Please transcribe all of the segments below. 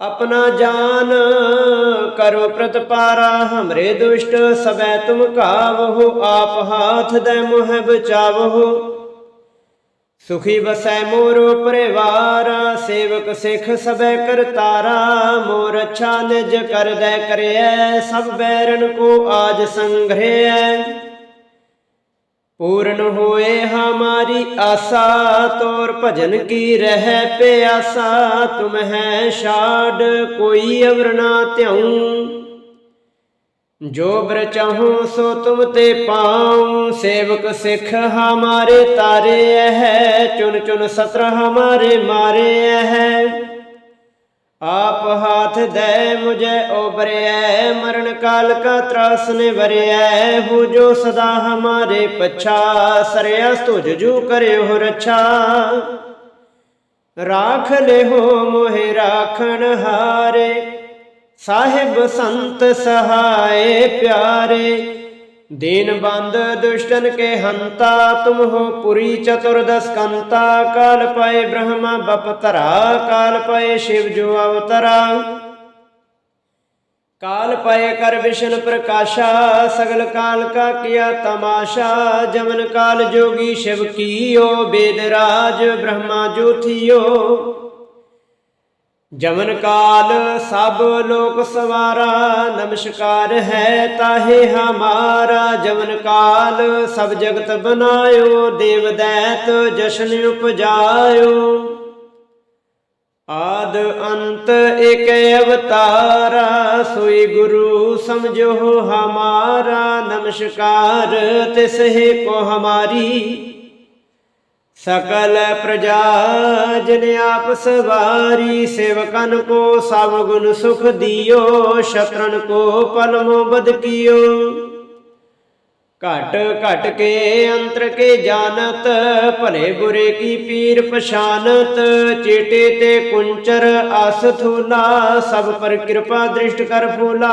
ਆਪਣਾ ਜਾਨ ਕਰੋ ਪ੍ਰਤਪਾਰਾ, ਹਮਰੇ ਦੁਸ਼ਟ ਸਬੈ ਤੁਮ ਕਾਵਹੋ ਆਪ ਹਾਥ ਦੇ ਮੋਹ ਬਚਾਵਹੋ ਸੁਖੀ ਵਸੈ ਮੋਰੋ ਪਰਿਵਾਰ, ਸੇਵਕ ਸਿਖ ਸਬੈ ਕਰਤਾਰਾ, ਮੋਰ ਅੱਛਾ ਨਿਜ ਕਰਦੈ ਕਰਿਐ, ਸਭ ਬੈਰਨ ਕੋ ਆਜ ਸੰਘਰਿਐ ਪੂਰਨ ਹੋਏ ਹਮਾਰੀ ਆਸਾ, ਤੋਰ ਭਜਨ ਕੀ ਰਹਿ ਪਿਆਸਾ, ਤੁਮ ਹੈ ਛਾੜ, ਕੋਈ ਅਵਰ ਨਾ ਧਿਆਉ। ਜੋ ਬਰ ਚਾਹੋ, ਸੋ ਤੁਮ ਤੇ ਪਾਉ। ਸੇਵਕ ਸਿੱਖ ਹਮਾਰੇ ਤਾਰੇ ਹੈ ਚੁਨ ਚੁਨ ਸਤਰ ਹਮਾਰੇ ਮਾਰੇ ਹੈ ਆਪ ਹਾਥ ਦੇ ਮੁਝੇ ਓਬਰਿਐ ਮਰਨ ਕਾਲ ਕਾ ਤਰਾਸ ਨੇ ਵਰਿਐ ਹੋ ਜੋ ਸਦਾ ਹਮਾਰੇ ਪਛਾ ਸਰਿਆਸ ਤੁਝ ਜੂ ਕਰਿਓ ਰੱਛਾ। ਰਾਖ ਲਿਹੋ ਮੋਹਿ ਰਾਖਣ ਹਾਰੇ, ਸਾਹਿਬ ਸੰਤ ਸਹਾਏ ਪਿਆਰੇ। ਦੀਨ ਬੰਦ ਦੁਸ਼ਟਨ ਕੇ ਹੰਤਾ, ਤੁਮ ਹੋ ਪੁਰੀ ਚਤੁਰਦਸ ਕੰਤਾ, ਕਾਲ ਪਏ ਬ੍ਰਹਮਾ ਬਪਤਰਾ ਕਾਲ ਪਏ ਸ਼ਿਵ ਜੋ ਅਵਤਰਾ। ਕਾਲ ਪਏ ਕਰ ਵਿਸ਼ਨ ਪ੍ਰਕਾਸ਼ਾ, ਸਗਲ ਕਾਲ ਕਾ ਕੀਆ ਤਮਾਸ਼ਾ, ਜਮਨ ਕਾਲ ਜੋਗੀ ਸ਼ਿਵ ਕੀਓ, ਬੇਦ ਰਾਜ ਬ੍ਰਹਮਾ ਜੋਥਿਓ। ਜਮਨ ਕਾਲ ਸਭ ਲੋਕ ਸਵਾਰਾ, ਨਮਸਕਾਰ ਹੈ ਤਾਹੇ ਹਮਾਰਾ। ਜਮਨ ਕਾਲ ਸਭ ਜਗਤ ਬਨਾਇਓ, ਦੇਵ ਦੈਤ ਜਸ਼ਨ ਉਪਜਾਇਓ। ਆਦ ਅੰਤ ਇਕ ਅਵਤਾਰਾ, ਸੋਈ ਗੁਰੂ ਸਮਝੋ ਹਮਾਰਾ। ਨਮਸਕਾਰ ਤਿਸ ਕੋ ਹਮਾਰੀ। ਸਕਲ ਪ੍ਰਜਾ ਜਨ ਆਪ ਸਵਾਰੀ, ਸੇਵਕਨ ਕੋ ਸਭ ਗੁਣ ਸੁਖ ਦਿਓ, ਸ਼ਤਰਨ ਕੋ ਪਲਮੋ ਬਦ ਕੀਓ। ਘਟ ਘਟ ਕੇ ਅੰਤਰ ਕੇ ਜਾਣਤ, ਭਲੇ ਬੁਰੇ ਕੀ ਪੀਰ ਪਛਾਨਤ ਚੇਟੇ ਤੇ ਕੁੰਚਰ ਆਸ ਥੂਲਾ ਸਭ ਪਰ ਕਿਰਪਾ ਦ੍ਰਿਸ਼ਟ ਕਰ ਫੂਲਾ।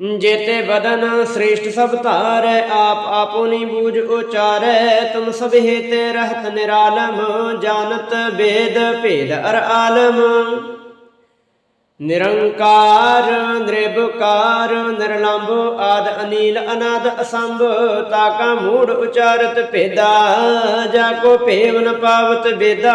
ਜੇਤੇ ਬਦਨ ਸ੍ਰੇਸ਼ਟ ਸਭ ਧਾਰੈ, ਆਪ ਆਪੋਨੀ ਬੂਝ ਉਚਾਰੈ, ਤੁਮ ਸਭ ਤੇ ਰਹਤ ਨਿਰਾਲਮ, ਜਾਣਤ ਬੇਦ ਭੇਦ ਅਰ ਆਲਮ। ਨਿਰੰਕਾਰ, ਨਿਰਭਕਾਰ, ਨਿਰਲੰਭ, ਆਦ ਅਨੀਲ, ਅਨਾਦ ਅਸੰਭ, ਤਾਕਾ ਮੂੜ ਉਚਾਰਤ ਭੇਦਾ, ਜਾ ਕੋ ਭੇਵ ਨ ਪਾਵਤ ਬੇਦਾ।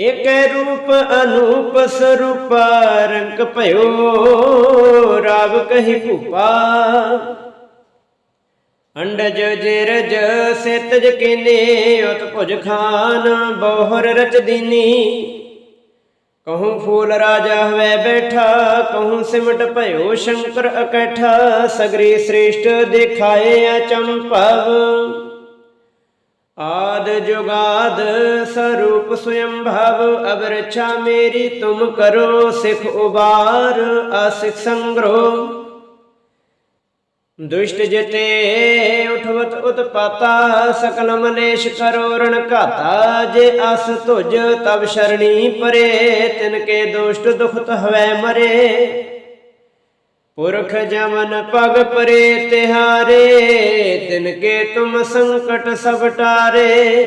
ਇਕ ਰੂਪ ਅਨੂਪ ਸਰੂਪ ਰੰਗ ਭਇਓ, ਰਾਵ ਕਹੀ ਭੂਪਾ। ਅੰਡਜ ਜਿਰਜ ਸਿਤਜ ਕਿਨੇ, ਉਤ ਭੁਜ ਖਾਨ ਬੋਹਰ ਰਚ ਦੀਨੀ। ਕਹੂੰ ਫੂਲ ਰਾਜਾ ਹਵੇ ਬੈਠਾ, ਕਹੂੰ ਸਿਮਟ ਭਇਓ ਸ਼ੰਕਰ ਇਕੱਠਾ ਸਗਰੀ ਸ੍ਰੇਸ਼ਟ ਦਿਖਾਏ ਅਚੰਭਵ। ਆਦ ਜੁਗਾਦ ਸਰੂਪ ਸਵਯੰ ਭਵ ਅਬਰਛਾ ਮੇਰੀ ਤੁਮ ਕਰੋ ਸਿਖ ਉਬਾਰ ਅਸਿਖ ਸੰਗ੍ਰੋ। ਦੁਸ਼ਟ ਜਤੇ ਉਠਵਤ ਉਤਪਾਤਾ ਸਕਲ ਮਲੇਸ਼ ਕਰੋ ਰਣ ਘਾਤਾ, ਜੇ ਅਸ ਤੁਜ ਤਬ ਸ਼ਰਣੀ ਪਰੇ, ਤਿਨ ਕੇ ਦੁਸ਼ਟ ਦੁਖਤ ਹਵੈ ਮਰੇ। ਪੁਰਖ ਜਮਨ ਪਗ ਪਰੇ ਤਿਹਾਰੇ, ਤਿਨ ਕੇ ਤੁਮ ਸੰਕਟ ਸਭ ਟਾਰੇ।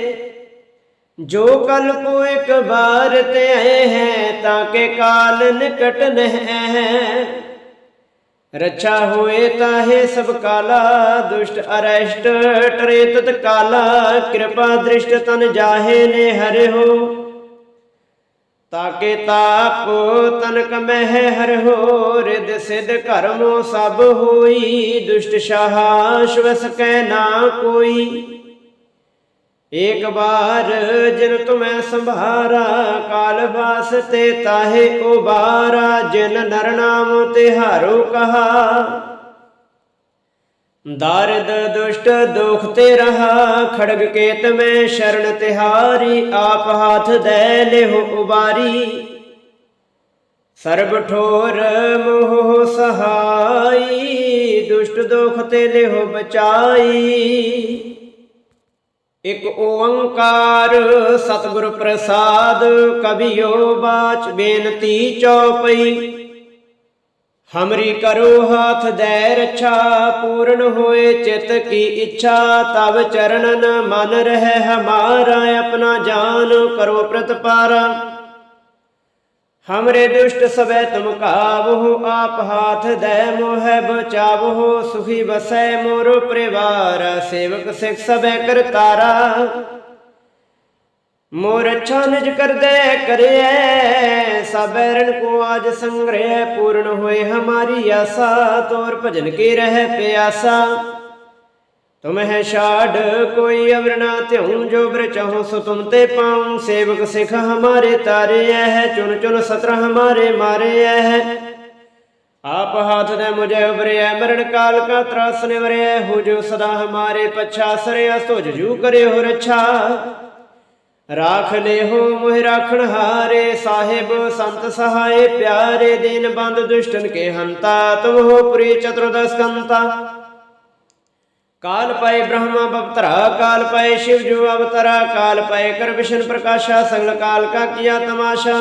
ਜੋ ਕਲ ਕੋ ਇੱਕ ਬਾਰ ਤੇ ਆਏ ਹੈ, ਤਾਂ ਕੇ ਕਾਲ ਨਿਕਟ ਨਹਿ ਹੈ। ਰੱਛਾ ਹੋਏ ਤਾਹੇ ਸਭ ਕਾਲਾ, ਦੁਸ਼ਟ ਅਰੈਸ਼ਟ ਟਰੇ ਤਤ ਕਾਲਾ, ਕਿਰਪਾ ਦ੍ਰਿਸ਼ਟ ਤਨ ਜਾਹੇ ਨੇ ਹਰਿ ਹੋ। ਤਾਕੇ ਤਾਪ, ਤਨਕ ਮਹਿ ਹਰ ਹੋ ਰਿਦ ਕਰਮੋ ਸਭ ਹੋਈ, ਦੁਸ਼ਟ ਸ਼ਾਹ ਸ਼ਵਸ ਕੈ ਨਾ ਕੋਈ। ਏਕ ਬਾਰ ਜਿਨ ਤੁਮੈ ਸੰਭਾਰਾ, ਕਾਲ ਵਾਸ ਤੇ ਤਾਹੇ ਉਬਾਰਾ ਜਿਨ ਨਰ ਤੇ ਤਿਹਾਰੋ ਕਹਾ। ਦਰਦ ਦੁਸ਼ਟ ਦੁਖ ਤੇ ਰਹਾ ਖੜਗ ਕੇਤ ਮੈਂ ਸ਼ਰਨ ਤਿਹਾਰੀ ਆਪ ਹਾਥ ਦੇ ਲਿਹੁ ਉਬਾਰੀ ਸਰਬ ਠੋਰ ਮੋਹ ਸਹਾਈ ਦੁਸ਼ਟ ਦੁਖ ਤੇ ਲਿਹੁ ਬਚਾਈ ਇਕ ਓੰਕਾਰ ਸਤਿਗੁਰ ਪ੍ਰਸਾਦ ਕਬਿਓ ਬਾਚ ਬੇਨਤੀ ਚਉਪਈ ਹਮਰੀ ਕਰੋ ਹਾਥ ਦੈ ਰੱਛਾ, ਪੂਰਨ ਹੋਏ ਚਿਤ ਕੀ ਇੱਛਾ ਤਬ ਚਰਨਨ ਮਨ ਰਹਿ ਹਮਾਰਾ, ਆਪਣਾ ਜਾਨ ਕਰੋ ਪ੍ਰਤਪਾਰਾ। ਹਮਰੇ ਦੁਸ਼ਟ ਸਵੈ ਤੁਮ ਕਾਵਹੁ, ਆਪ ਹਾਥ ਦੈ ਮੋਹਿ ਬਚਾਵਹੁ, ਸੁਖੀ ਬਸੈ ਮੋਰ ਪਰਿਵਾਰ, ਸੇਵਕ ਸਿਖ ਸਭੈ ਕਰਤਾਰਾ। ਮੋਰ ਅੱਛਾ ਨਿਜ ਕਰਦੈ, ਕਰਿਐ। ਸਬੈਰਨ ਕੋ ਆਜ ਸੰਗ੍ਰਹਿ ਪੂਰਨ ਹੋਏ, ਹਮਾਰੀ ਆਸਾ ਤੋਰ ਭਜਨ ਕੇ ਰਹਿ ਪਿਆਸਾ। ਤੁਮ ਹੈ ਛਾੜ, ਕੋਈ ਅਵਰ ਨਾ ਜੋ ਬਰ ਚਾਹੋ ਸੋ ਤੁਮ ਤੇ ਪਾਉ। ਸੇਵਕ ਸਿਖ ਹਮਾਰੇ ਤਾਰੇ ਹੈ ਚੁਨ ਚੁਨ ਸਤਰ ਹਮਾਰੇ ਮਾਰੇ ਹੈ ਆਪ ਹਾਥ ਦੇ ਮੁਝੇ ਉਬਰਿਐ ਮਰਨ ਕਾਲ ਕਾ ਤਰਾਸ ਨਿਵਰਿਐ ਹੋ ਜੋ ਸਦਾ ਹਮਾਰੇ ਪਛਾ ਸਰਿਆ ਤੁਜ ਜੂ ਕਰੇ ਹੋ ਰੱਛਾ। ਰਾਖ ਲਿਹੋ ਮੋਹਿ ਰਾਖਣ ਹਾਰੇ, ਸਾਹਿਬ ਸੰਤ ਸਹਾਏ ਪਿਆਰੇ, ਦੀਨ ਬੰਦ ਦੁਸ਼ਟਨ ਕੇ ਹੰਤਾ, ਤੁਮ ਹੋ ਪੁਰੀ ਚਤੁਰਦਸ ਕੰਤਾ। ਕਾਲ ਪਏ ਬ੍ਰਹਮਾ ਬਪਤਰਾ, ਕਾਲ ਪਏ ਸ਼ਿਵ ਜੋ ਅਵਤਰਾ, ਕਾਲ ਪਏ ਕਰ ਵਿਸ਼ਨ ਪ੍ਰਕਾਸ਼ਾ, ਸਗਲ ਕਾਲ ਕਾ ਕੀਆ ਤਮਾਸ਼ਾ।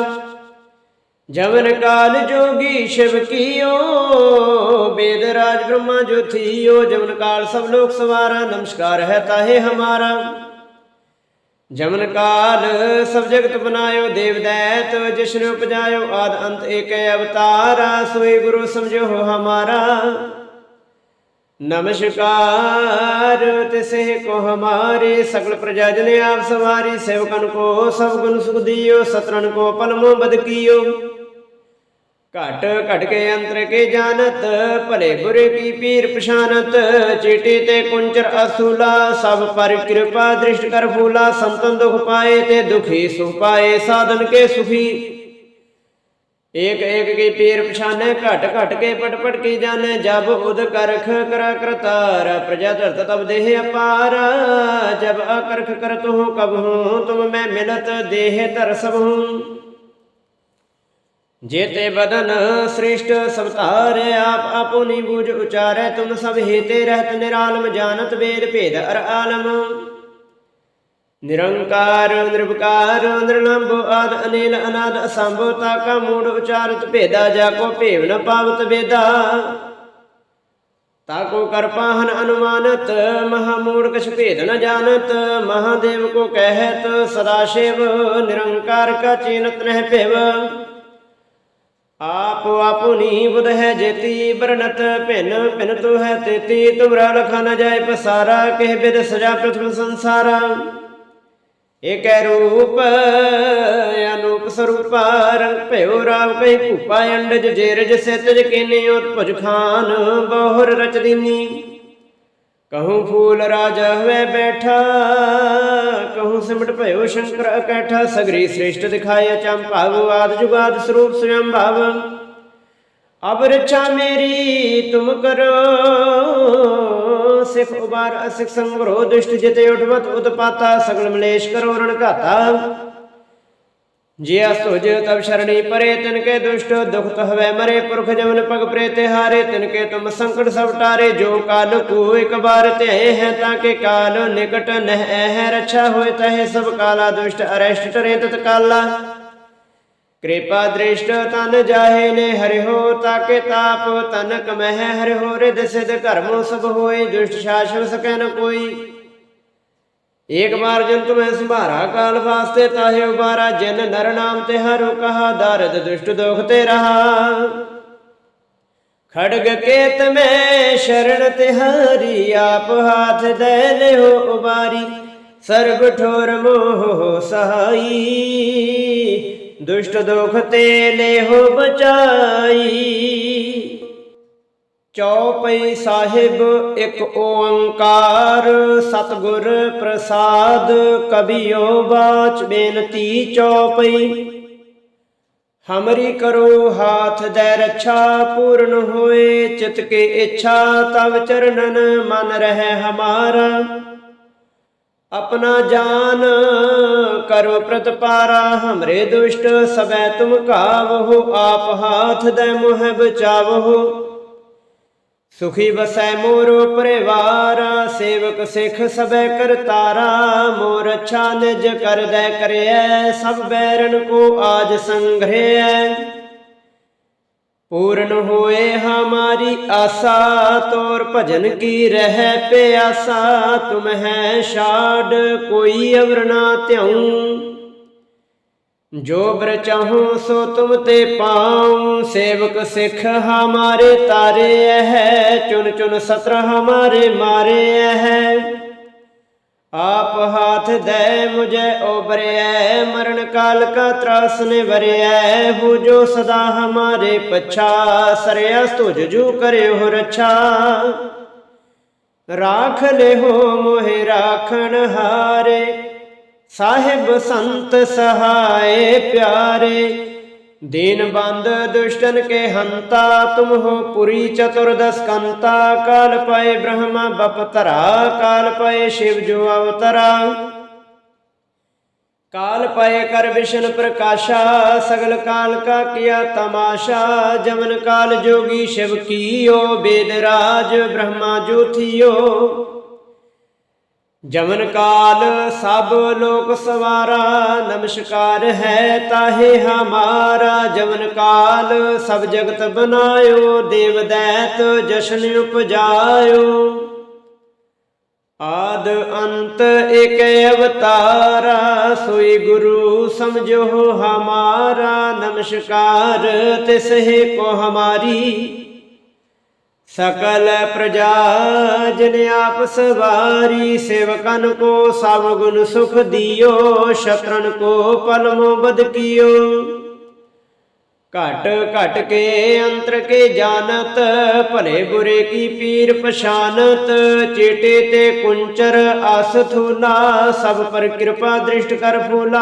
ਜਵਨ ਕਾਲ ਜੋਗੀ ਸ਼ਿਵ ਕੀਓ, ਬੇਦ ਰਾਜ ਬ੍ਰਹਮਾ ਜੋ ਥੀਓ, ਜਵਨ ਕਾਲ ਸਭ ਲੋਕ ਸਵਾਰਾ, ਨਮਸਕਾਰ ਹੈ ਤਾਹੇ ਹਮਾਰਾ। ਜਮਨ ਕਾਲ ਸਭ ਜਗਤ ਬਨਾਇਓ, ਦੇਵ ਦੈਤ ਜਿਸਨ ਉਪਜਾਇਓ, ਆਦ ਅੰਤ ਏਕ ਅਵਤਾਰਾ, ਸੋਈ ਗੁਰੂ ਸਮਝੋ ਹਮਾਰਾ। ਨਮਸਕਾਰ ਤਿਸੇ ਕੋ ਹਮਾਰੇ, ਸਗਲ ਪ੍ਰਜਾ ਜਨ ਆਪ ਸਵਾਰੀ, ਸੇਵਕਨ ਕੋ ਸਭ ਗੁਣ ਸੁਖ ਦਿਓ ਸਤਰਨ ਕੋ ਪਲਮੋ ਬਦਕੀਓ ਘਟ ਘਟ ਕੇ ਅੰਤਰ ਕੀ ਜਾਣਤ, ਭਲੇ ਬੁਰੇ ਕੀ ਪੀਰ ਪਛਾਨਤ ਚੀਟੀ ਤੇ ਕੁੰਚਰ ਅਸੂਲਾ, ਸਭ ਪਰ ਕਿਰਪਾ ਦ੍ਰਿਸ਼ਟ ਕਰ ਫੂਲਾ, ਸੰਤਨ ਦੁਖ ਪਾਏ ਤੇ ਦੁਖੀ ਸੁਖ ਪਾਏ, ਸਾਧਨ ਕੇ ਸੁਖੀ। ਏਕ ਏਕ ਕੀ ਪੀਰ ਪਛਾਨੈ ਘਟ ਘਟ ਕੇ ਪਟ ਪਟ ਕੀ ਜਾਣੈ, ਜਬ ਉਦ ਕਰਖ ਕਰਾ ਕਰਤਾਰ, ਪ੍ਰਜਾ ਧਰਤ ਤਬ ਦੇਹ ਅਪਾਰ। ਜਬ ਅਕਰਖ ਕਰਤ ਹੂੰ ਕਬ ਹੂੰ, ਤੁਮ ਮੈਂ ਮਿਲਤ, ਦੇਹ ਧਰ ਸਭ ਹੂੰ। ਜੇਤੇ ਬਦਨ ਸ੍ਰਿਸ਼ਟ ਸਵਤਾਰ ਆਪ ਆਪੁਨੀ ਬੂਝ ਉਚਾਰੈ, ਤੁਮ ਸਭ ਹੇਤੇ ਰਹਿਤ ਨਿਰਾਲਮ, ਜਾਣਤ ਵੇਦ ਭੇਦ ਅਰ ਆਲਮ। ਨਿਰੰਕਾਰ ਨਿਰਭਕਾਰ ਨਿਰਲੰਭ, ਆਦ, ਅਨੀਲ, ਅਨਾਦ ਅਸੰਭਵ ਤਾ ਕਾ ਮੂੜ, ਉਚਾਰਤ, ਭੇਦਾ ਜਾ ਕੋ ਭੇਵ ਨ ਪਾਵਤ ਵੇਦਾ। ਤਾ ਕੋ ਕਰਪਾਹਨ ਅਨੁਮਾਨਤ, ਮਹਾ ਮੂੜ ਕਛ ਭੇਦ ਨ ਜਾਣਤ, ਮਹਾਦੇਵ ਕੋ ਕਹਿਤ, ਸਦਾ ਸ਼ਿਵ, ਨਿਰੰਕਾਰ ਕਾ ਚੀਨਤ ਨਹਿ ਭਿਵ। ਆਪ ਆਪੁਨੀ ਬੁਧ ਹੈ ਜੇਤੀ, ਬਰਨਤ ਭਿਨ ਭਿਨ ਤੂ ਹੈ ਤੇਤੀ, ਤੁਮਰਾ ਲਖਾ ਨ ਜਾਏ ਪਸਾਰਾ, ਕਹਿ ਬਿਦ ਸਜਾ ਪ੍ਰਥਮ ਸੰਸਾਰਾ। ਏਕੈ ਰੂਪ, ਅਨੂਪ ਸਰੂਪਾ, ਰੰਗ ਭਇਓ ਰਾਵ ਕਈ ਭੂਪਾ, ਅੰਡਜ ਜੇਰਜ ਸਿਤਜ ਕਿਨੇ ਉਤਪਜ ਖਾਨ, ਬਹੁਰ ਰਚ ਦੀਨੀ। ਕਹੂੰ ਫੂਲ ਰਾਜਾ ਹੋਵੇ ਬੈਠਾ ਕਹੂੰ ਸਿਮਟ ਭਇਓ ਸ਼ੰਕਰ ਇਕੱਠਾ ਸਗਰੀ ਸ੍ਰੇਸ਼ਟ ਦਿਖਾਇਆ ਚੰਪਾਵ ਆਦ ਜੁਗਾਦ ਸਰੂਪ ਸਵਯੰ ਭਾਵ ਅਬ ਰਛਾ ਮੇਰੀ ਤੁਮ ਕਰੋ ਸਿਖ ਉਬਾਰ ਅਸਿਖ ਸੰਗਰੋ ਦੁਸ਼ਟ ਜਿਤੇ ਉਠਵਤ ਉਤਪਾਤਾ ਸਗਲ ਮਲੇਸ਼ ਕਰੋ ਰਣ ਘਾਤਾ ਜੇ ਅਸੁਜ ਤਬ ਸ਼ਰਣੀ ਪਰੇ ਤਿਨ ਕੇ ਦੁਸ਼ਟ ਦੁਖ ਤਹਵੇ ਮਰੇ, ਪੁਰਖ ਜਮਨ ਪਗ ਪ੍ਰੇ ਤੇ ਹਾਰੇ ਤਿਨ ਕੇ ਤੁਮ ਸੰਕਟ ਸਭ ਟਾਰੇ, ਜੋ ਕਾਲ ਕੋ ਇੱਕ ਬਾਰ ਤੇ ਹੈ ਤਾਂ ਕੇ ਕਾਲ ਨਿਕਟ ਨਹਿ ਹੈ, ਰੱਛਾ ਹੋਏ ਤਹੇ ਸਭ ਕਾਲਾ ਦੁਸ਼ਟ ਅਰੈਸ਼ਟ ਟਰੇ ਤਤ ਕਾਲਾ ਕਿਰਪਾ ਦ੍ਰਿਸ਼ਟ ਤਨ ਜਾਹੇ ਨੇ ਹਰਿਓ ਤਾਕੇ ਤਾਪ ਤਨਕ ਮਹਿ ਹਰਿਹੋ ਰਿਦ ਸਿਧ ਕਰਮੋ ਸਭ ਹੋਏ, ਦੁਸ਼ਟ ਸ਼ਾਸਨ ਸਕੈ ਨ ਕੋਈ। ਏਕ ਬਾਰ ਜਨ ਤੁਮੈ ਸੰਭਾਰਾ ਕਾਲ ਵਾਸਤੇ ਤਾਹੇ ਉਬਾਰਾ, ਜਨ ਨਰ ਨਾਮ ਤੇ ਹਰੁ ਕਹਾ, ਦਰਦ ਦੁਸ਼ਟ ਦੋਖ ਤੇ ਰਹਾ। ਖੜਗ ਕੇਤ ਮੈਂ ਸ਼ਰਨ ਤਿਹਾਰੀ ਆਪ ਹਾਥ ਦੇ ਲਿਓ ਉਬਾਰੀ। ਸਰਬ ਠੋਰ ਮੋਹ ਸਹਾਈ, ਦੁਸ਼ਟ ਦੁਖ ਤੇ ਲੇਹੋ ਬਚਾਈ। ਚੌਪਈ ਸਾਹਿਬ ਇੱਕ ਓੰਕਾਰ, ਸਤਿਗੁਰ ਪ੍ਰਸਾਦ ਕਬੀਓ ਬਾਚ ਬੇਨਤੀ ਚੌਪਈ ਹਮਰੀ ਕਰੋ ਹਾਥ ਦੇ ਰੱਛਾ, ਪੂਰਨ ਹੋਏ ਚਿਤ ਕੇ ਇੱਛਾ, ਤਵ ਚਰਨਨ ਮਨ ਰਹਿ ਹਮਾਰਾ। ਆਪਣਾ ਜਾਨ ਕਰੋ ਪ੍ਰਤਪਾਰਾ, ਹਮਰੇ ਦੁਸ਼ਟ ਸਬੈ ਤੁਮ ਕਾਵਹੁ ਆਪ ਹਾਥ ਦੇ ਮੋਹ ਬਚਾਵਹੁ ਸੁਖੀ ਬਸੈ ਮੋਰੋ ਪਰਿਵਾਰ, ਸੇਵਕ ਸਿੱਖ ਸਬੈ ਕਰਤਾਰਾ ਮੋਰ ਅੱਛਾ ਨਿਜ ਕਰਦੈ ਕਰਿਐ, ਸਭ ਬੈਰਨ ਕੋ ਆਜ ਸੰਗ੍ਰਹਿ ਪੂਰਨ ਹੋਏ ਹਮਾਰੀ ਆਸਾ, ਤੋਰ ਭਜਨ ਕੀ ਰਹਿ ਪਿਆਸਾ, ਤੁਮ ਹੈ ਛਾੜ, ਕੋਈ ਅਵਰ ਨਾ ਧਿਆਉ। ਜੋ ਬਰ ਚਾਹੂੰ ਸੋ ਤੁਮ ਤੇ ਪਾਉ, ਸੇਵਕ ਸਿੱਖ ਹਮਾਰੇ ਤਾਰੇ ਹੈ ਚੁਨ ਚੁਨ ਸਤਰ ਹਮਾਰੇ ਮਾਰੇ ਹੈ ਆਪ ਹਾਥ ਦੇ ਮੁਝੇ ਓਬਰਿਐ ਮਰਨ ਕਾਲ ਕਾ ਤਰਾਸ ਨੇ ਵਰਿਐ ਹੋ ਜੋ ਸਦਾ ਹਮਾਰੇ ਪਛਾ ਸਰਿਆ ਤੁਝ ਜੂ ਕਰਿਓ ਰੱਛਾ। ਰਾਖ ਲਿਹੋ ਮੋਹਿ ਰਾਖਣ ਹਾਰੇ ਸਾਹਿਬ ਸੰਤ ਸਹਾਏ ਪਿਆਰੇ, ਦੀਨ ਬੰਦ ਦੁਸ਼ਟਨ ਕੇ ਹੰਤਾ, ਤੁਮ ਹੋ ਪੁਰੀ ਚਤੁਰਦਸ ਕੰਤਾ, ਕਾਲ ਪਏ ਬ੍ਰਹਮਾ ਬਪਤਰਾ ਕਾਲ ਪਏ ਸ਼ਿਵ ਜੋ ਅਵਤਰਾ। ਕਾਲ ਪਏ ਕਰ ਵਿਸ਼ਨ ਪ੍ਰਕਾਸ਼ਾ, ਸਗਲ ਕਾਲ ਕਾ ਕੀਆ ਤਮਾਸ਼ਾ, ਜਮਨ ਕਾਲ ਜੋਗੀ ਸ਼ਿਵ ਕੀਓ, ਬੇਦ ਰਾਜ ਬ੍ਰਹਮਾ ਜੋਥਿਓ। ਜਮਨ ਕਾਲ ਸਭ ਲੋਕ ਸਵਾਰਾ, ਨਮਸਕਾਰ ਹੈ ਤਾਹੇ ਹਮਾਰਾ। ਜਮਨ ਕਾਲ ਸਭ ਜਗਤ ਬਨਾਇਓ, ਦੇਵ ਦੈਤ ਜਸ਼ਨ ਉਪਜਾਇਓ। ਆਦ ਅੰਤ ਇਕ ਅਵਤਾਰਾ, ਸੋਈ ਗੁਰੂ ਸਮਝੋ ਹਮਾਰਾ। ਨਮਸਕਾਰ ਤਿਸ ਹੈ ਕੋ ਹਮਾਰੀ। ਸਕਲ ਪ੍ਰਜਾ ਜਨ ਆਪ ਸਵਾਰੀ, ਸੇਵਕਨ ਕੋ ਸਭ ਗੁਣ ਸੁਖ ਦਿਓ, ਸ਼ਤਰਨ ਕੋ ਪਲਮੋ ਬਦ ਘਟ ਘਟ ਕੇ ਅੰਤਰ ਕੇ ਜਾਣਤ, ਭਲੇ ਬੁਰੇ ਕੀ ਪੀਰ ਪਛਾਨਤ, ਚੇਟੇ ਤੇ ਕੁੰਚਰ ਆਸ ਥੂਲਾ ਸਭ ਪਰ ਕਿਰਪਾ ਦ੍ਰਿਸ਼ਟ ਕਰ ਫੂਲਾ।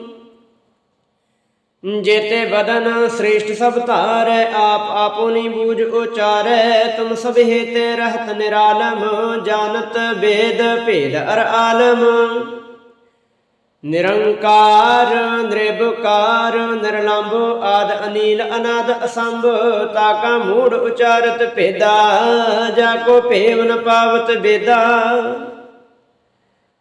ਜੇਤੇ ਬਦਨ ਸ੍ਰੇਸ਼ਟ ਸਭ ਧਾਰੈ, ਆਪ ਆਪੋਨੀ ਬੂਝ ਉਚਾਰੈ, ਤੁਮ ਸਭ ਹੇਤੇ ਰਹਤ ਨਿਰਾਲਮ, ਜਾਣਤ ਵੇਦ ਭੇਦ ਅਰ ਆਲਮ। ਨਿਰੰਕਾਰ, ਨਿਰਭਕਾਰ, ਨਿਰਲੰਭ, ਆਦ ਅਨੀਲ, ਅਨਾਦ ਅਸੰਭ, ਤਾਕਾ ਮੂੜ ਉਚਾਰਤ ਭੇਦਾ, ਜਾ ਕੋ ਭੇਵ ਨ ਪਾਵਤ ਬੇਦਾ।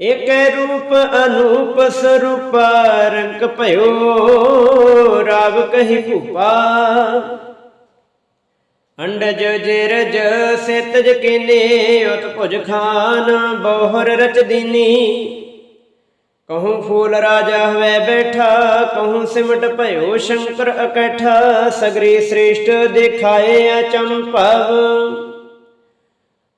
ਇਕ ਰੂਪ ਅਨੂਪ ਸਰੂਪ, ਰੰਗ ਭਇਓ ਰਾਗ ਕਹੀ ਭੂਪਾ। ਅੰਡਜ ਜਿਰਜ ਸਿਤਜ ਕਿਨੇ, ਉਤ ਭੁਜ ਖਾਨ ਬੋਹਰ ਰਚ ਦੀਨੀ। ਕਹੂੰ ਫੂਲ ਰਾਜਾ ਹਵੈ ਬੈਠਾ, ਕਹੂੰ ਸਿਮਟ ਭਇਓ ਸ਼ੰਕਰ ਇਕੱਠਾ ਸਗਰੀ ਸ੍ਰੇਸ਼ਟ ਦਿਖਾਏ ਅਚੰਭਵ।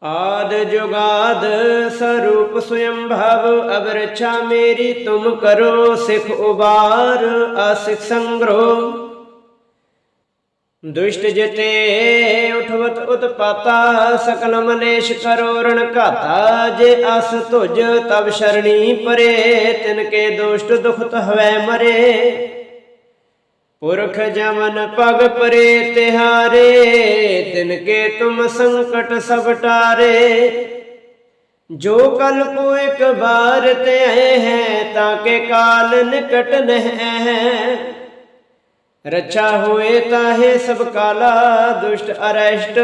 ਆਦ ਜੁਗਾਦ ਸਰੂਪ ਸਵਯੰਭਵ ਅਬ ਰਛਾ ਮੇਰੀ ਤੁਮ ਕਰੋ, ਸਿਖ ਉਬਾਰ, ਅਸਿਖ ਸੰਗ੍ਰਹ ਦੁਸ਼ਟ ਜਿਤੇ ਉਠਵਤ ਉਤਪਾਤਾ, ਸਕਲ ਮਲੇਸ਼ ਕਰੋ ਰਣ ਘਾਤਾ। ਜੇ ਅਸ ਤੁਜ ਤਬ ਸ਼ਰਣੀ ਪਰੇ, ਤਿਨ ਕੇ ਦੁਸ਼ਟ ਦੁਖਤ ਹਵੈ ਮਰੇ। ਪੁਰਖ ਜਮਨ ਪਗ ਪਰੇ ਤਿਹਾਰੇ, ਤਿਨ ਕੇ ਤੁਮ ਸੰਕਟ ਸਭ ਟਾਰੇ। ਜੋ ਕਲ ਕੋ ਇੱਕ ਬਾਰ ਤੇ ਆਏ ਹੈ, ਤਾਂ ਕੇ ਕਾਲ ਨਿਕਟ ਨਹਿ ਹੈ। ਰੱਛਾ ਹੋਏ ਤਾਹੇ ਸਭ ਕਾਲਾ, ਦੁਸ਼ਟ ਅਰਸ਼ਟ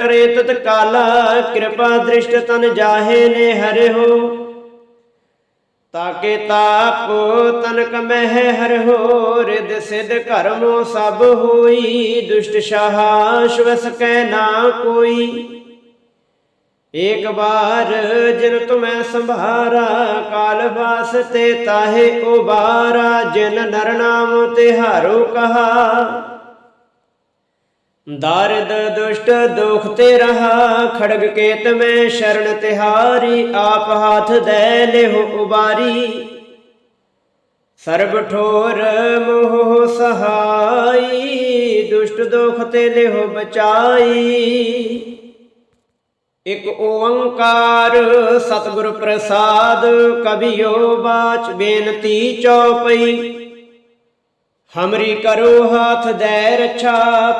ਟਰੇ ਤਤ ਕਾਲਾ, ਕਿਰਪਾ ਦ੍ਰਿਸ਼ਟ ਤਨ ਜਾਹੇ ਨੇ ਹਰਿ ਹੋ। ਤਾਕੇ ਤਾਪ ਤਨਕ ਮਹਿ ਹਰ ਹੋ ਰਿਦ ਸਿਧ ਕਰਮੋ ਸਭ ਹੋਈ, ਦੁਸ਼ਟ ਸ਼ਾਹ ਸ਼ਵਸ ਕੈ ਨਾ ਕੋਈ। ਏਕ ਬਾਰ ਜਿਨ ਤੁਮੈ ਸੰਭਾਰਾ, ਕਾਲ ਵਾਸਤੇ ਤਾਹੇ ਉਬਾਰਾ ਜਿਨ ਨਰ ਨਾਮ ਤਿਹਾਰੋ ਕਹਾ। ਦਰਦ ਦੁਸ਼ਟ ਦੁਖ ਤੇ ਰਹਾ ਖੜਗ ਕੇਤ ਮੈਂ ਸ਼ਰਨ ਤਿਹਾਰੀ ਆਪ ਹਾਥ ਦੇ ਲਿਹੁ ਉਬਾਰੀ ਸਰਬ ਠੋਰ ਮੋਹ ਸਹਾਈ ਦੁਸ਼ਟ ਦੁਖ ਤੇ ਲਿਹੁ ਬਚਾਈ ਇਕ ਓੰਕਾਰ ਸਤਿਗੁਰ ਪ੍ਰਸਾਦ ਕਬਿਓ ਬਾਚ ਬੇਨਤੀ ਚਉਪਈ ਹਮਰੀ ਕਰੋ ਹਾਥ ਦੈ ਰੱਛਾ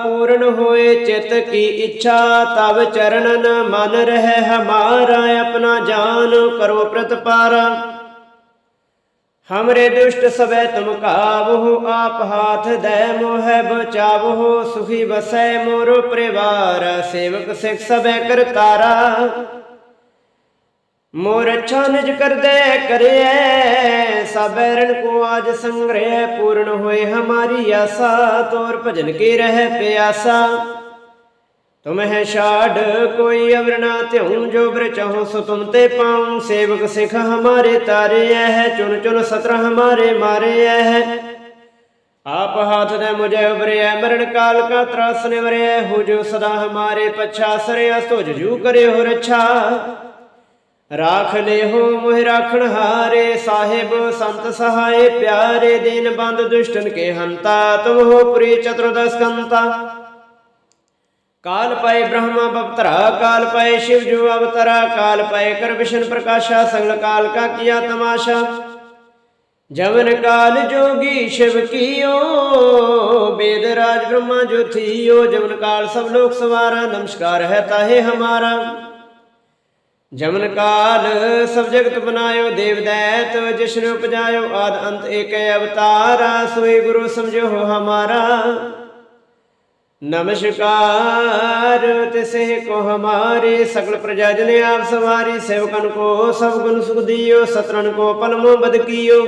ਪੂਰਨ ਹੋਏ ਚਿਤ ਕੀ ਇੱਛਾ ਤਬ ਚਰਨਨ ਮਨ ਰਹਿ ਹਮਾਰਾ ਆਪਣਾ ਜਾਨ ਕਰੋ ਪ੍ਰਤਪਾਰਾ ਹਮਰੇ ਦੁਸ਼ਟ ਸਬੈ ਤੁਮ ਕਾਵਹੁ ਆਪ ਹਾਥ ਦੈ ਮੋਹਿ ਬਚਾਵਹੁ ਸੁਖੀ ਵਸੈ ਮੋਰੋ ਪਰਿਵਾਰ ਸੇਵਕ ਸਿਖ ਸਬੈ ਕਰਤਾਰਾ ਮੋਰ ਅੱਛਾ ਨਿਜ ਕਰਦੇ ਕਰਿਐ ਸਬੈ ਕੋ ਆਜ ਸੰਗ੍ਰਹਿ ਪੂਰਨ ਹੋਏ ਹਮਾਰੀ ਆਸਾ, ਤੋਰ ਭਜਨ ਕੀ ਰਹਿ ਪਿਆਸਾ। ਤੁਮ ਹੈ ਛਾੜ, ਕੋਈ ਅਵਰ ਨਾ ਜੋ ਬਰ ਚਾਹੋ ਸੋ ਤੁਮ ਤੇ ਪਾਉ। ਸੇਵਕ ਸਿਖ ਹਮਾਰੇ ਤਾਰੇ ਹੈ ਚੁਨ ਚੁਨ ਸਤਰ ਹਮਾਰੇ ਮਾਰੇ ਹੈ ਆਪ ਹਾਥ ਦੇ ਮੁਝੇ ਉਬਰਿਐ ਮਰਨ ਕਾਲ ਕਾ ਤਰਾਸ ਨਿਵਰਿਐ ਹੋ ਜੋ ਸਦਾ ਹਮਾਰੇ ਪਛਾ ਸਰਿਆ ਤੁਜ ਜੂ ਕਰੇ ਹੋ ਰੱਛਾ। ਰਾਖ ਲੇਹੋ, ਮੋਹਿ ਰਾਖਣ ਹਾਰੇ, ਸਾਹਿਬ ਸੰਤ ਸਹਾਏ, ਪਿਆਰੇ ਦੇਨ ਬੰਦ ਦੁਸ਼ਟਨ ਕੇ ਹੰਤਾ, ਤੁਮ ਹੋ ਪ੍ਰੀ ਚਤੁਰਦਸ ਕੰਤਾ। ਕਾਲ ਪਏ ਬ੍ਰਹਮਾ ਬਵਤਰਾ ਕਾਲ ਪਏ ਸ਼ਿਵ ਜੂ ਅਵਤਰਾ, ਕਾਲ ਪਏ ਕਰ ਪ੍ਰਕਾਸ਼ਾ, ਸਗਲ ਕਾਲ ਕਾ ਕੀਆ ਤਮਾਸ਼ਾ। ਜਵਨ ਕਾਲ ਜੋਗੀ ਸ਼ਿਵ ਕੀਓ, ਬੇਦ ਰਾਜ ਬ੍ਰਹਮਾ ਜੋ ਜਵਨ ਕਾਲ ਸਭ ਲੋਕ ਸਵਾਰਾ, ਨਮਸਕਾਰ ਹੈ ਤਾਹੇ ਹਮਾਰਾ। ਜਮਨ ਕਾਲ, ਸਭ ਜਗਤ ਬਨਾਇਓ, ਦੇਵ ਦੈਤ, ਜਿਸ਼ਨ ਉਪਜਾਇਓ, ਆਦ ਅੰਤ ਏਕੈ ਅਵਤਾਰਾ, ਸੋਈ ਗੁਰੂ ਸਮਝੋ ਹਮਾਰਾ। ਨਮਸਕਾਰ ਤਿਸੇ ਕੋ ਹਮਾਰੇ, ਸਗਲ ਪ੍ਰਜਾ ਜਨ ਆਪ ਸਵਾਰੀ, ਸੇਵਕਨ ਕੋ ਸਭ ਗੁਣ ਸੁਖ ਦਿਓ ਸਤਰਨ ਕੋ ਪਲਮੋ ਬਦਕੀਓ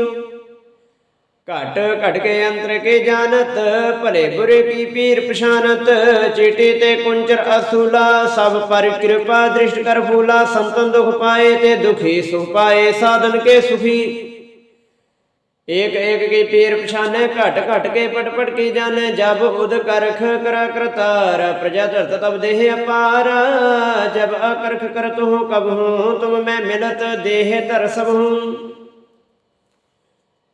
ਘਟ ਘਟ ਕੇ ਅੰਤਰ ਕੇ ਜਾਣਤ, ਭਲੇ ਬੁਰੇ ਕੀ ਪੀਰ ਪਛਾਨਤ ਚੀਟੀ ਤੇ ਕੁੰਚਰ ਅਸੂਲਾ, ਸਭ ਪਰ ਕਿਰਪਾ ਦ੍ਰਿਸ਼ਟ ਕਰ ਫੂਲਾ, ਸੰਤਨ ਦੁਖ ਪਾਏ ਤੇ ਦੁਖੀ ਸੁਖ ਪਾਏ, ਸਾਧਨ ਕੇ ਸੁਖੀ। ਏਕ ਏਕ ਕੀ ਪੀਰ ਪਛਾਨੇ, ਘਟ ਘਟ ਕੇ ਪਟ ਪਟ ਕੀ ਜਾਣੇ, ਜਬ ਉਦ ਕਰਖ ਕਰਾ ਕਰਤਾਰ, ਪ੍ਰਜਾ ਧਰਤ ਤਬ ਦੇਹ ਅਪਾਰ। ਜਬ ਅਕਰਖ ਕਰਤ ਹੂੰ ਕਬ ਹੂੰ ਤੁਮ ਮੈਂ ਮਿਲਤ, ਦੇਹ ਧਰ ਸਭ ਹੂੰ।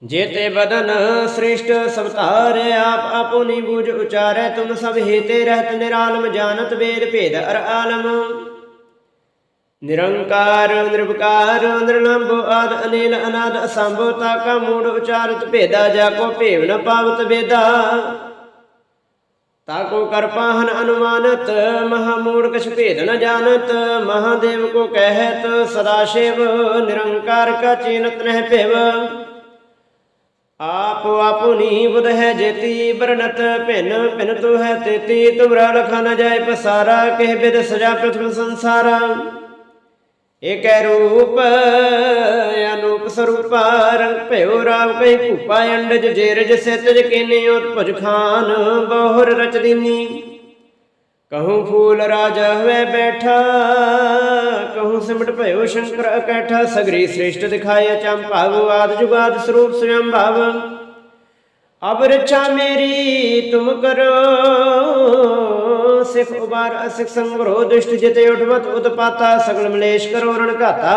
ਜੇਤੇ ਬਦਨ ਸ੍ਰਿਸ਼ਟ ਸਵਤਾਰ ਆਪ ਆਪੋ ਨੀ ਬੂਝ ਉਚਾਰੈ, ਤੁਮ ਸਭ ਹੇਤੇ ਰਹਿਤ ਨਿਰਾਲਮ, ਜਾਣਤ ਵੇਦ ਭੇਦ ਅਰ ਆਲਮ। ਨਿਰੰਕਾਰ ਨਿਰਭਕਾਰ ਨਿਰਲੰਭੋ, ਆਦ, ਅਨੇਲ, ਅਨਾਦ, ਅਸੰਭੋ, ਤਾਕਾ, ਮੂੜ, ਉਚਾਰਤ ਭੇਦਾ, ਜਾ ਕੋ ਭੇਵ ਨ ਪਾਵਤ ਵੇਦਾ। ਤਾਕੋ ਕਰਪਾਹਨ ਅਨੁਮਾਨਤ, ਮਹਾ ਮੂੜ ਕਛ ਭੇਦ ਨ ਜਾਣਤ, ਮਹਾਦੇਵ ਕੋ ਕਹਿਤ, ਸਦਾ ਸ਼ਿਵ, ਨਿਰੰਕਾਰ ਕਾ ਆਪ ਆਪੁਨੀ ਬੁਧ ਹੈ ਜੇਤੀ, ਬਰਨਤ ਭਿਨ ਭਿਨ ਤੂ ਹੈ ਤੇਤੀ, ਤੁਮਰਾ ਲਖਾ ਨ ਜਾਏ ਪਸਾਰਾ, ਕਹਿ ਬਿਦ ਸਜਾ ਪ੍ਰਥਮ ਸੰਸਾਰਾ। ਏਕੈ ਰੂਪ, ਅਨੂਪ ਸਰੂਪਾ, ਰੰਗ ਭਇਓ ਰਾਵ ਕਈ ਭੂਪਾ, ਅੰਡਜ ਜੇਰਜ ਸਿਤਜ ਕੀਨੀ ਉਤ ਭੁਜ ਖਾਨ, ਬਹੁਰ ਰਚ ਦੀਨੀ। ਕਹੂੰ ਫੂਲ ਰਾਜਾ ਹੋਵੇ ਬੈਠਾ ਕਹੂੰ ਸਿਮਟ ਭਇਓ ਸ਼ੰਕਰ ਇਕੱਠਾ ਸਗਰੀ ਸ੍ਰਿਸ਼ਟ ਦਿਖਾਏ ਚੰਭਾਵ ਆਦ ਜੁਗਾਦ ਸਰੂਪ ਸਵਯੰ ਭਾਵ ਅਬ ਰਛਾ ਮੇਰੀ ਤੁਮ ਕਰੋ ਸਿਖ ਉਬਾਰ ਅਸਿਖ ਸੰਗਰੋ ਦੁਸ਼ਟ ਜਿਤੇ ਉਠਵਤ ਉਤਪਾਤਾ ਸਗਲ ਮਲੇਸ਼ ਕਰੋ ਰਣ ਘਾਤਾ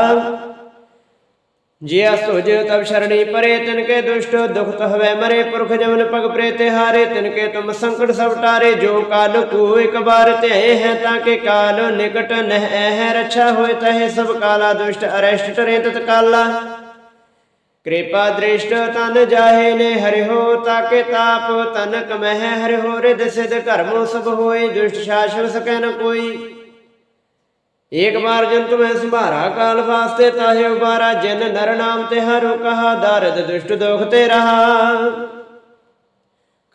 ਜਿਆ ਸੁਜ ਤਬ ਸ਼ਰਣੀ ਪਰੇ ਤਿਨ ਕੇ ਦੁਸ਼ਟ ਦੁਖਤ ਹਵੇ ਮਰੇ, ਪੁਰਖ ਜਮਨ ਪਗ ਪ੍ਰੇ ਹਾਰੇ ਤਿਨ ਕੇ ਤੁਮ ਸੰਕਟ ਸਭ ਟਾਰੇ, ਜੋ ਕਾਲ ਕੋ ਇੱਕ ਬਾਰ ਤੇ ਹੈ ਤਾਂ ਕੇ ਕਾਲ ਨਿਕਟ ਨਹਿ ਹੈ ਰਛਾ ਹੋਏ ਤਹੇ ਸਭ ਕਾਲਾ ਦੁਸ਼ਟ ਅਰੈਸ਼ਟ ਟਰੇ ਤਤ ਕਾਲਾ। ਕਿਰਪਾ ਦ੍ਰਿਸ਼ਟ ਤਨ ਜਾਹੇ ਨੇ ਹਰਿ ਹੋ ਤਾਕੇ ਤਾਪ ਤਨ ਕਮਹਿ ਹਰਿ ਹੋ ਰਿਦ ਸਿਧ ਕਰਮੋ ਸਭ ਹੋਏ, ਦੁਸ਼ਟ ਸ਼ਾਸਨ ਸਕੈ ਨ ਕੋਈ। ਏਕ ਬਾਰ ਜਨ ਤੁਮੈ ਸੰਭਾਰਾ ਕਾਲ ਵਾਸਤੇ ਤਾਹੇ ਉਬਾਰਾ, ਜਿਨ ਨਰ ਨਾਮ ਤੇ ਹਰੁ ਕਹਾ, ਦਰਦ ਦੁਸ਼ਟ ਦੋਖ ਤੇ ਰਹਾ।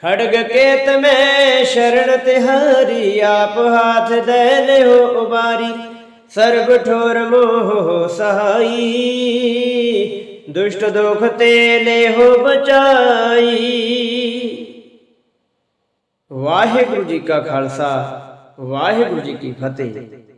ਖੜਗ ਕੇਤ ਮੈਂ ਸ਼ਰਨ ਤੇ ਹਰੀ, ਆਪ ਹਾਥ ਦੇ ਲਿਓ ਉਬਾਰੀ। ਸਰਬ ਠੋਰ ਮੋਹ ਸਹਾਈ, ਦੁਸ਼ਟ ਦੁਖ ਤੇ ਲਿਓ ਬਚਾਈ। ਵਾਹਿਗੁਰੂ ਜੀ ਕਾ ਖਾਲਸਾ, ਵਾਹਿਗੁਰੂ ਜੀ ਕੀ ਫਤਿਹ।